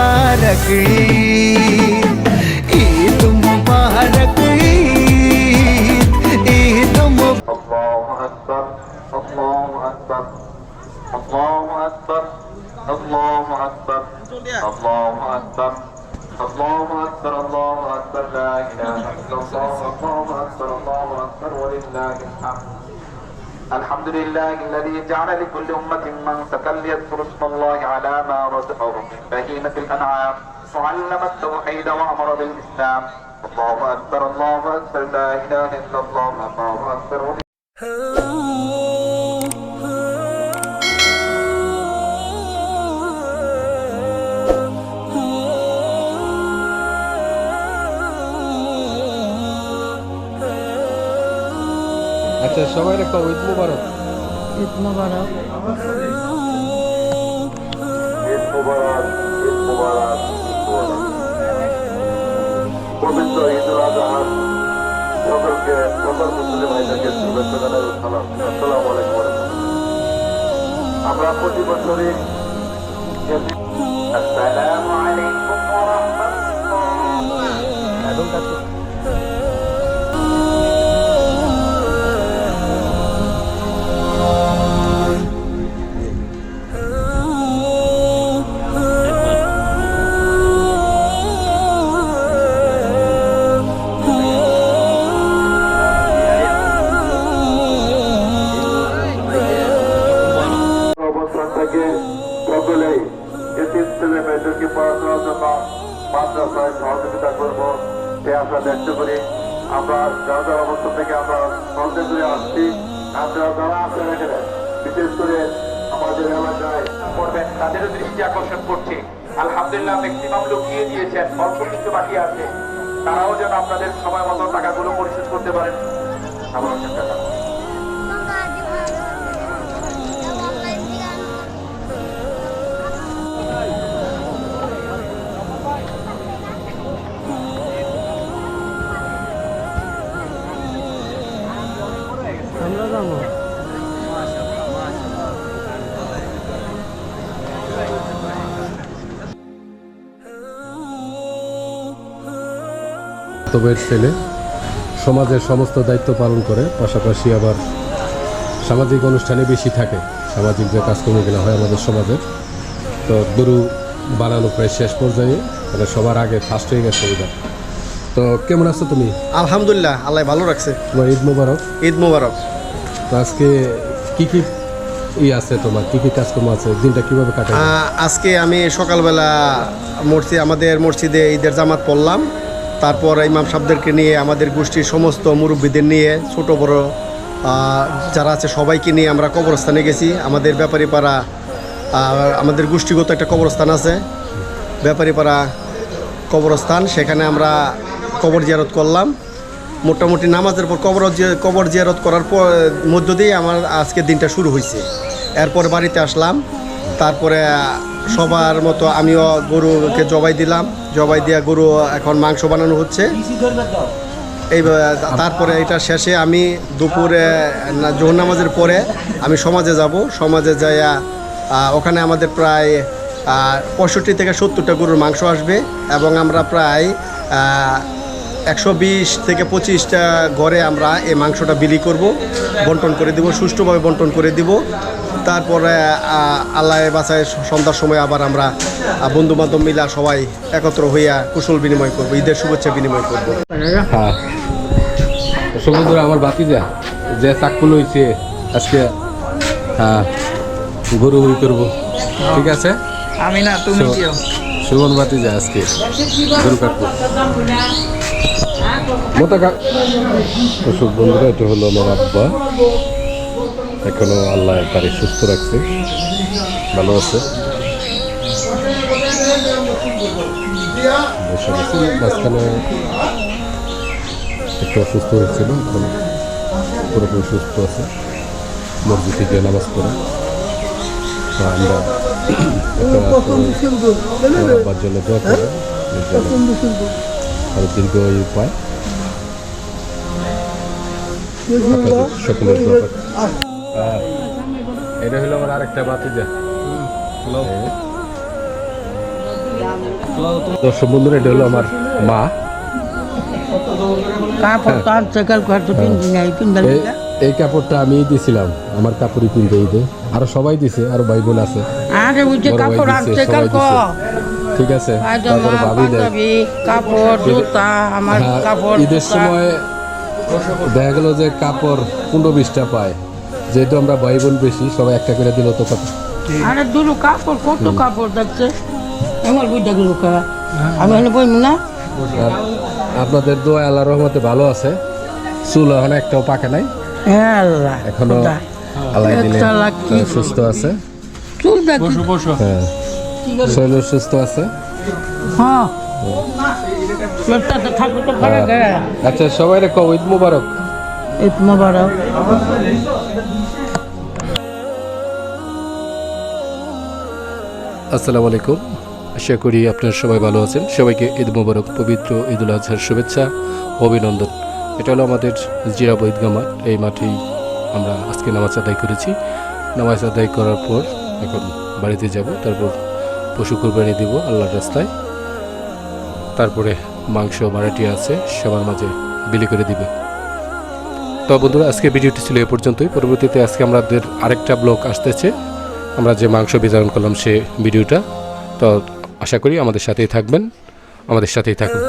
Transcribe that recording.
मुबारक ईद ईद मुबारक ईद ईद मुबारक الله أكبر الله أكبر الله أكبر الله أكبر الله أكبر الله أكبر الله أكبر لا إله إلا الله الله أكبر الله أكبر ولله الحمد الحمد لله الذي جعل لكل أمة منسكا ليذكروا اسم الله على ما رزقهم من بهيمة الأنعام وعلم التوحيد وأمر بالإسلام. الله أكبر الله أكبر لا إله إلا الله الله أكبر. সবাই একটা ঈদ মুবারক। ঈদ মুবারক। ঈদ মুবারক ঈদ মুবারক পবিত্র ঈদ আজহার সকলকে সকল মুসলিম ভাইদেরকে শুভেচ্ছা জানাই সালাম। আসসালামু আলাইকুম আমরা প্রতি বছরই আলাইকুম ব্যক্ত করি আমরা যারা অবস্থান থেকে আমরা সহজে দূরে আসছি। আপনারা যারা আছেন এখানে, বিশেষ করে আমাদের এলাকায়। করবেন তাদেরও দৃষ্টি আকর্ষণ করছে। আলহামদুলিল্লাহ ম্যাক্সিমাম লোক দিয়ে দিয়েছেন, অল্প কিছু বাকি আছে। তারাও যেন আপনাদের সময় মতো টাকাগুলো পরিশোধ করতে পারেন। আমার টাকা আমরা ছেলে সমাজের সমস্ত দায়িত্ব পালন করে পাশাপাশি আবার সামাজিক অনুষ্ঠানে বেশি থাকে। সামাজিক যে কাজকর্মগুলো হয় আমাদের সমাজের তো গরু বানানো প্রায় শেষ পর্যায়ে মানে সবার আগে ফার্স্ট হয়ে গেছে এবার। তো কেমন আছো তুমি? আলহামদুলিল্লাহ আল্লাহ ভালো রাখছে। তোমার ঈদ মোবারক। ঈদ মোবারক। তো আজকে কি কি ই আছে তোমার? কি কি কাজকর্ম আছে? দিনটা কীভাবে আহ, আজকে আমি সকালবেলা মসজিদ আমাদের মসজিদে ঈদের জামাত পড়লাম। তারপর ইমাম সাহেবদেরকে নিয়ে আমাদের গোষ্ঠীর সমস্ত মুরব্বীদের নিয়ে ছোট বড় যারা আছে সবাইকে নিয়ে আমরা কবরস্থানে গেছি। আমাদের ব্যাপারী পাড়া আহ, আমাদের গোষ্ঠীগত একটা কবরস্থান আছে। ব্যাপারী পাড়া কবরস্থান সেখানে আমরা কবর জিয়ারত করলাম। মোটামুটি নামাজের পর কবর কবর জিয়ারত করার পর, মধ্য দিয়ে আমার আজকের দিনটা শুরু হয়েছে এরপর বাড়িতে আসলাম, তারপরে সবার মতো আমিও গরুকে জবাই দিলাম, জবাই দিয়া গরু এখন মাংস বানানো হচ্ছে। এই, তারপরে এটা শেষে আমি দুপুরে জোহর নামাজের পরে আমি সমাজে যাব। সমাজে যাইয়া ওখানে আমাদের প্রায় পঁয়ষট্টি থেকে সত্তরটা গরুর মাংস আসবে এবং আমরা প্রায় একশো বিশ থেকে পঁচিশটা ঘরে আমরা এই মাংসটা বিলি করব বন্টন করে দিব সুষ্ঠুভাবে বন্টন করে দিব। তারপরে আল্লাহ বাসায় সন্ধ্যার সময় আবার আমরা বন্ধু বান্ধব মিলা সবাই একত্র হইয়া কুশল বিনিময় করব ঈদের শুভেচ্ছা বিনিময় করব। হ্যাঁ। সমুদ্র আমার বাতি যা যে চাকুল হয়েছে আজকে হ্যাঁ গরু ই করব। ঠিক আছে? আমি না তুমি সুমন বাতি যা আজকে গরু কাটবো। মোটা দর্শক বন্ধুরা এটা হলো আমার আব্বা। এখনও আল্লাহ তারে সুস্থ রাখছে ভালো আছে। বসে গেছে মাঝখানে একটু অসুস্থ হয়েছিল এখন পুরোপুরি সুস্থ আছে। মসজিদে গিয়ে নামাজ পড়ে। তো আমরা আব্বার জন্য দোয়া করে। এর দীর্ঘ পায় সকলের এটা হলো আমার আরেকটা বাতিজা দর্শক বন্ধুরা এটা হলো আমার মা। এই কাপড়টা আমি দিছিলাম আমার কাপড়ই কিনতে ঈদে আরও সবাই দিছে আরও ভাই বোন আছে। ঠিক আছে হ্যাঁ, কাপড় ঈদের সময় দেখা গেল যে কাপড় পনেরো বিশটা পায়। যেহেতু আমরা ভাই বোন বেশি সবাই একটা করে দিল তো কত আরে দুটো কাপড় কত কাপড় দেখছে আমার বুঝতে গেল আমি এনে বইম না? আপনাদের দোয়া আল্লাহ রহমতে ভালো আছে। চুল এখন একটাও পাকে নাই। হ্যাঁ এখনও আল্লাহ দিলে একটা লাকি আহ, সুস্থ আছে। চুল দেখি। হ্যাঁ। শরীর সুস্থ আছে। হ্যাঁ। গে আচ্ছা সবাই কও ঈদ মুবারক। ঈদ মোবারক। আসসালামু আলাইকুম। আশা করি আপনারা সবাই ভালো আছেন। সবাইকে ঈদ মোবারক পবিত্র ঈদুল আজহার শুভেচ্ছা অভিনন্দন। এটা হলো আমাদের জিরাব ঈদগাহ মাঠ। এই মাঠেই আমরা আজকে নামাজ আদায় করেছি। নামাজ আদায় করার পর এখন বাড়িতে যাব। তারপর পশু কোরবানি দিব আল্লাহর রাস্তায়। তারপরে মাংস বাড়াটি আছে, সবার মাঝে বিলি করে দিবে। তো বন্ধুরা, আজকে ভিডিওটি ছিল এ পর্যন্তই। পরবর্তীতে আজকে আমাদের আরেকটা ব্লগ আসতেছে। আমরা যে মাংস বিতরণ করলাম সে ভিডিওটা। তো আশা করি আমাদের সাথেই থাকবেন। আমাদের সাথেই থাকুন।